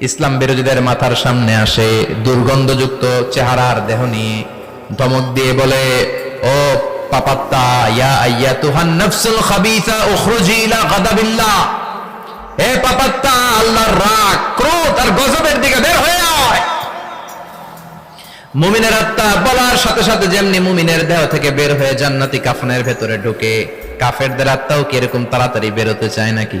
ইসলাম বিরোধীদের মাথার সামনে আসে, দুর্গন্ধযুক্ত চেহারার দেহ নিয়ে ধমক দিয়ে বলে, ও আত্মা বলার সাথে সাথে যেমনি মুমিনের দেহ থেকে বের হয়ে জান্নাতি কাফনের ভেতরে ঢুকে, কাফেরদের আত্মাও কি এরকম তাড়াতাড়ি বেরোতে চায় নাকি?